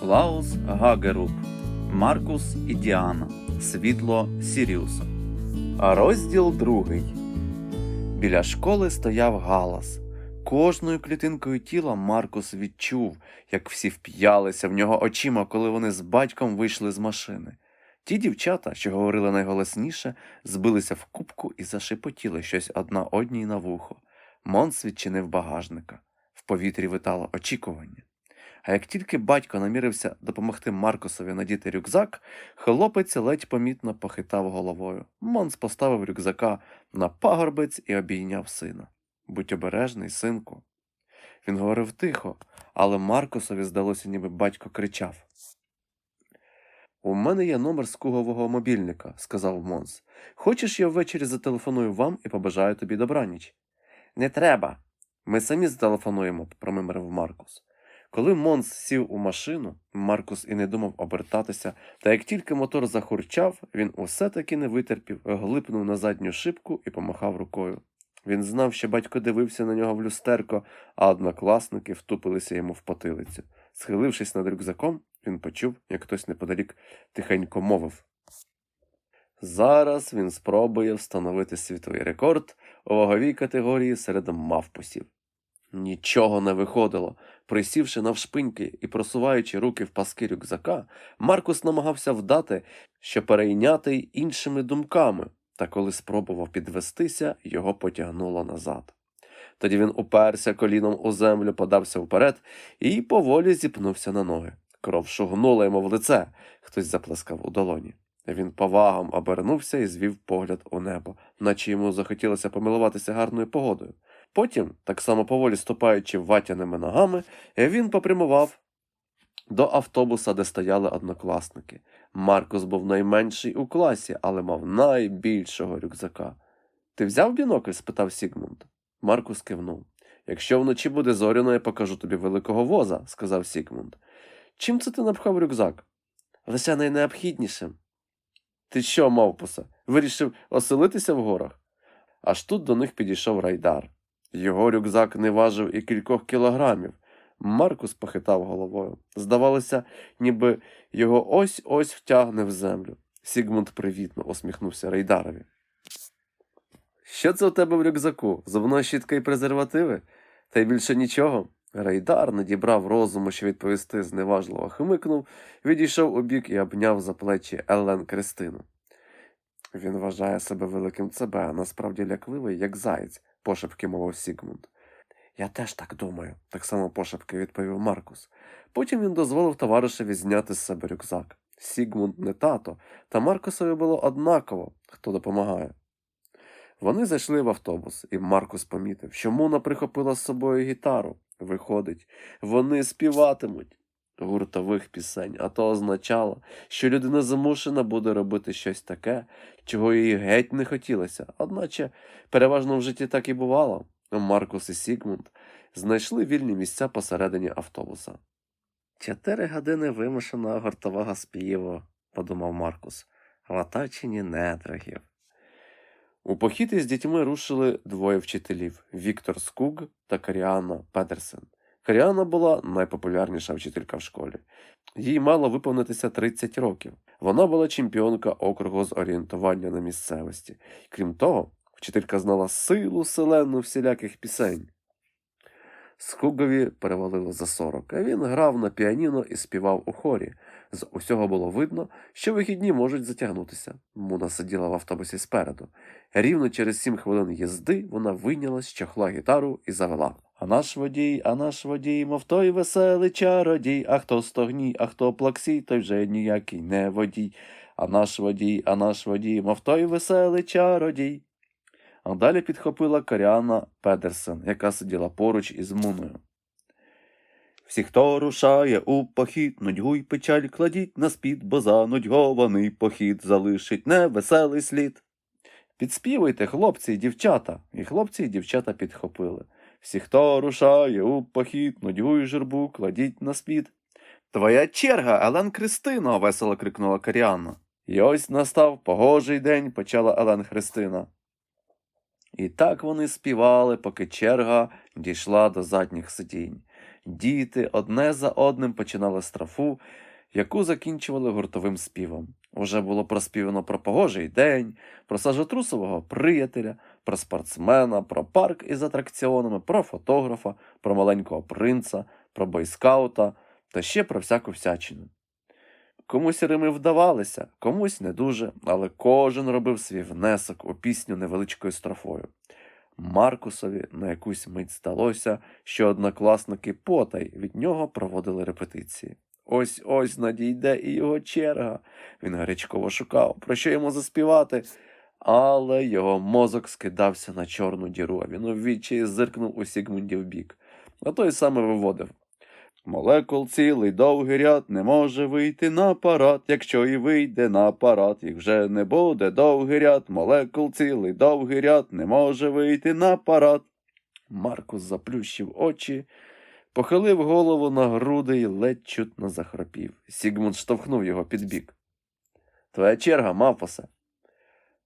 Клаус Гагеруп, Маркус і Діана, Світло Сіріуса. А розділ другий. Біля школи стояв галас. Кожною клітинкою тіла Маркус відчув, як всі вп'ялися в нього очима, коли вони з батьком вийшли з машини. Ті дівчата, що говорили найголосніше, збилися в кубку і зашепотіли щось одна одній на вухо. Монс відчинив багажника. В повітрі витало очікування. А як тільки батько намірився допомогти Маркусові надіти рюкзак, хлопець ледь помітно похитав головою. Монс поставив рюкзака на пагорбець і обійняв сина. Будь обережний, синку. Він говорив тихо, але Маркусові здалося, ніби батько кричав. У мене є номер скугового мобільника, сказав Монс. Хочеш, я ввечері зателефоную вам і побажаю тобі добраніч? Не треба. Ми самі зателефонуємо, промимрив Маркус. Коли Монс сів у машину, Маркус і не думав обертатися, та як тільки мотор захурчав, він усе таки не витерпів, глипнув на задню шибку і помахав рукою. Він знав, що батько дивився на нього в люстерко, а однокласники втупилися йому в потилицю. Схилившись над рюкзаком, він почув, як хтось неподалік тихенько мовив. Зараз він спробує встановити світовий рекорд у ваговій категорії серед мавпусів. Нічого не виходило. Присівши навшпиньки і просуваючи руки в паски рюкзака, Маркус намагався вдати, що перейнятий іншими думками, та коли спробував підвестися, його потягнуло назад. Тоді він уперся коліном у землю, подався вперед і поволі зіпнувся на ноги. Кров шугнула йому в лице, хтось заплескав у долоні. Він повагом обернувся і звів погляд у небо, наче йому захотілося помилуватися гарною погодою. Потім, так само поволі ступаючи ватяними ногами, він попрямував до автобуса, де стояли однокласники. Маркус був найменший у класі, але мав найбільшого рюкзака. Ти взяв бінокль? спитав Сігмунд. Маркус кивнув. Якщо вночі буде зоряно, я покажу тобі великого воза, сказав Сігмунд. Чим це ти напхав рюкзак? Лише найнеобхіднішим. Ти що, мавпуса, вирішив оселитися в горах? Аж тут до них підійшов райдар. Його рюкзак не важив і кількох кілограмів. Маркус похитав головою. Здавалося, ніби його ось ось втягне в землю. Сігмунд привітно усміхнувся Рейдарові. Що це у тебе в рюкзаку? Зубна щітка і презервативи? Та й більше нічого. Рейдар надібрав розуму, що відповісти, зневажливо хмикнув, відійшов у бік і обняв за плечі Елен Кристину. Він вважає себе великим ЦБ, а насправді лякливий, як заєць, пошепки мовив Сігмунд. Я теж так думаю, так само пошепки відповів Маркус. Потім він дозволив товаришеві зняти з себе рюкзак. Сігмунд не тато, та Маркусові було однаково, хто допомагає. Вони зайшли в автобус, і Маркус помітив, що Муна прихопила з собою гітару. Виходить, вони співатимуть гуртових пісень, а то означало, що людина змушена буде робити щось таке, чого їй геть не хотілося, одначе переважно в житті так і бувало. Маркус і Сігмунд знайшли вільні місця посередині автобуса. Чотири години вимушеного гуртового співу, подумав Маркус, в оточенні нетрогів. У похід із дітьми рушили двоє вчителів Віктор Скуг та Каріана Петерсен. Каріана була найпопулярніша вчителька в школі. Їй мало виповнитися 30 років. Вона була чемпіонка округу з орієнтування на місцевості. Крім того, вчителька знала силу селену всіляких пісень. Скугові перевалило за 40, а він грав на піаніно і співав у хорі. З усього було видно, що вихідні можуть затягнутися. Муна сиділа в автобусі спереду. Рівно через сім хвилин їзди вона вийняла з чохла гітару і завела. А наш водій, а наш водій, мов той веселий чародій, а хто стогній, а хто плаксій, той вже ніякий не водій. А наш водій, а наш водій, мов той веселий чародій. А далі підхопила Каріана Педерсен, яка сиділа поруч із Муною. Всі, хто рушає у похід, нудьгу й печаль кладіть на спід, бо за нудьгований похід залишить невеселий слід. Підспівуйте, хлопці й дівчата, і хлопці й дівчата підхопили. Всі, хто рушає у похід, нудьгу й журбу кладіть на спід. Твоя черга, Елен Христино, весело крикнула Каріанна. І ось настав погожий день, почала Елен Христина. І так вони співали, поки черга дійшла до задніх сидінь. Діти одне за одним починали страфу, яку закінчували гуртовим співом. Уже було проспівано про погожий день, про сажотрусового приятеля, про спортсмена, про парк із атракціонами, про фотографа, про маленького принца, про бойскаута та ще про всяку всячину. Комусь рими вдавалися, комусь не дуже, але кожен робив свій внесок у пісню невеличкою строфою. Маркусові на якусь мить здалося, що однокласники потай від нього проводили репетиції. Ось ось надійде і його черга. Він гарячково шукав, про що йому заспівати, але його мозок скидався на чорну діру, а він у відчаї зиркнув у Сігмундів бік. А той саме виводив. Молекул цілий довгий ряд не може вийти на парад. Якщо і вийде на парад, їх вже не буде довгий ряд. Молекул цілий довгий ряд не може вийти на парад. Маркус заплющив очі, похилив голову на груди і ледь чутно захропів. Сігмунд штовхнув його під бік. Твоя черга, мавпосе.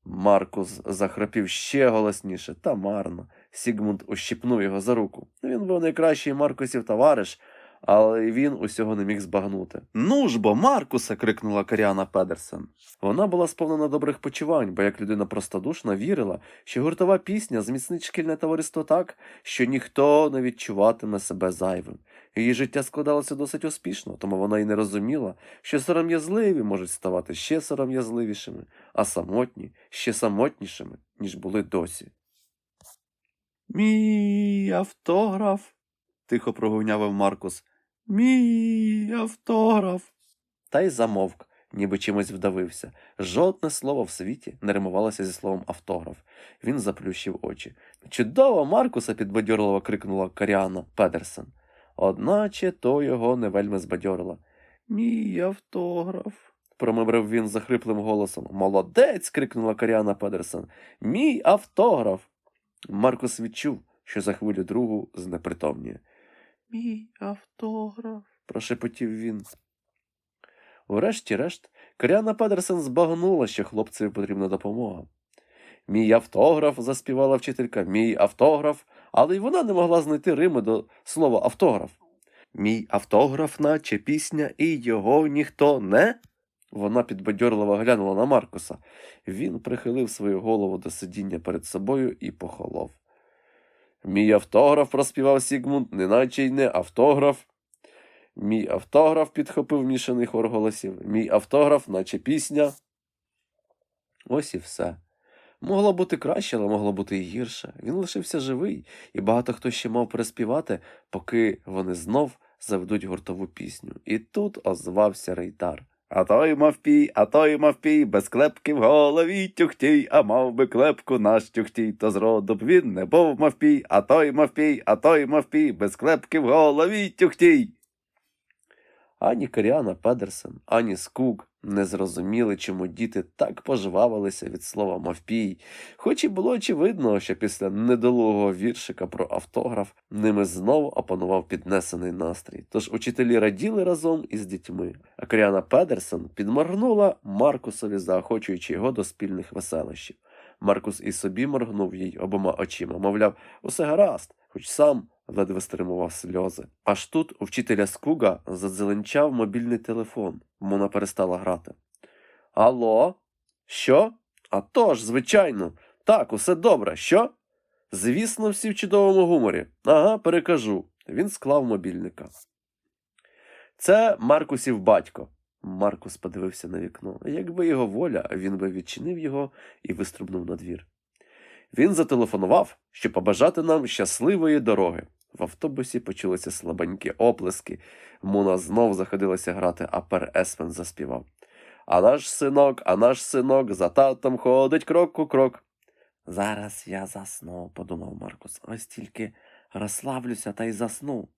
Маркус захропів ще голосніше та марно. Сігмунд ущипнув його за руку. Він був найкращий Маркусів товариш, але він усього не міг збагнути. Ну ж бо, Маркусе. крикнула Каріана Педерсен. Вона була сповнена добрих почувань, бо як людина простодушна вірила, що гуртова пісня зміцнить шкільне товариство так, що ніхто не відчуватиме себе зайвим. Її життя складалося досить успішно, тому вона й не розуміла, що сором'язливі можуть ставати ще сором'язливішими, а самотні ще самотнішими, ніж були досі. Мій автограф, тихо прогуняв Маркус. Мій автограф. Та й замовк, ніби чимось вдавився. Жодне слово в світі не римувалося зі словом автограф. Він заплющив очі. Чудово, Маркуса, підбадьорливо крикнула Каріана Педерсен. Одначе то його не вельми збадьорило. Мій автограф. промимрив він захриплим голосом. Молодець. крикнула Каріана Педерсен. Мій автограф. Маркус відчув, що за хвилю другу знепритомніє. Мій автограф, прошепотів він. Врешті-решт, Каріана Педерсен збагнула, що хлопцеві потрібна допомога. Мій автограф, заспівала вчителька, мій автограф, але й вона не могла знайти Рими до слова автограф. Мій автограф, наче пісня, і його ніхто не. Вона підбадьорливо глянула на Маркуса. Він прихилив свою голову до сидіння перед собою і похолов. Мій автограф проспівав Сігмунд, неначе й не автограф. Мій автограф підхопив мішаний хор голосів. Мій автограф, наче пісня. Ось і все. Могло бути краще, але могло бути і гірше. Він лишився живий, і багато хто ще мав переспівати, поки вони знов заведуть гуртову пісню. І тут озвався Рейтар. А той мавпій, а той мавпій, без клепки в голові тюхтій, а мав би клепку наш тюхтій, то зроду б він не був мавпій, а той мавпій, а той мавпій, без клепки в голові тюхтій. Ані Каріана Педерсен, ані Скук не зрозуміли, чому діти так пожвавилися від слова мавпій, хоч і було очевидно, що після недолугого віршика про автограф ними знову опанував піднесений настрій. Тож учителі раділи разом із дітьми, а Каріана Педерсен підморгнула Маркусові, заохочуючи його до спільних веселощів. Маркус і собі моргнув їй обома очима, мовляв, усе гаразд, хоч сам ледве стримував сльози. Аж тут у вчителя Скуга задзеленчав мобільний телефон. Мона перестала грати. Алло? Що? «А тож, звичайно. Так, усе добре. Що? Звісно, всі в чудовому гуморі. Ага, перекажу. Він склав мобільника. Це Маркусів батько. Маркус подивився на вікно. Якби його воля, він би відчинив його і вистрибнув на двір. Він зателефонував, щоб побажати нам щасливої дороги. В автобусі почулися слабенькі оплески. Муна знов заходилася грати, а пер Есвен заспівав. А наш синок, а наш синок за татом ходить крок у крок. Зараз я засну, подумав Маркус, ось тільки розслаблюся та й засну.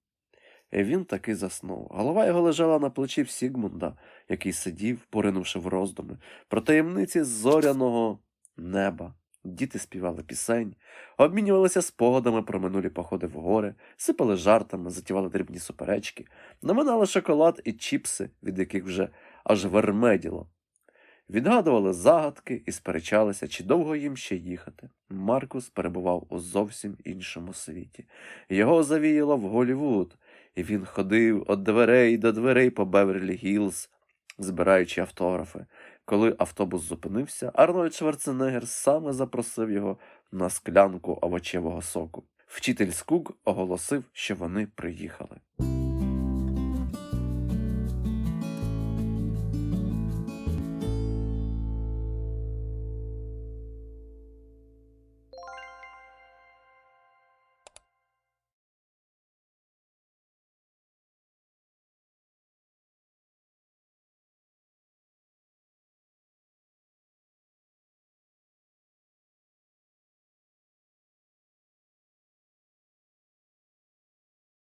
І він таки заснув. Голова його лежала на плечі в Сігмунда, який сидів, поринувши в роздуми, про таємниці зоряного неба. Діти співали пісень, обмінювалися спогадами про минулі походи в гори, сипали жартами, затівали дрібні суперечки, наминали шоколад і чіпси, від яких вже аж вермеділо. Відгадували загадки і сперечалися, чи довго їм ще їхати. Маркус перебував у зовсім іншому світі. Його завіяло в Голівуд, і він ходив від дверей до дверей по Беверлі Гілз, збираючи автографи. Коли автобус зупинився, Арнольд Шварценеггер саме запросив його на склянку овочевого соку. Вчитель Скук оголосив, що вони приїхали.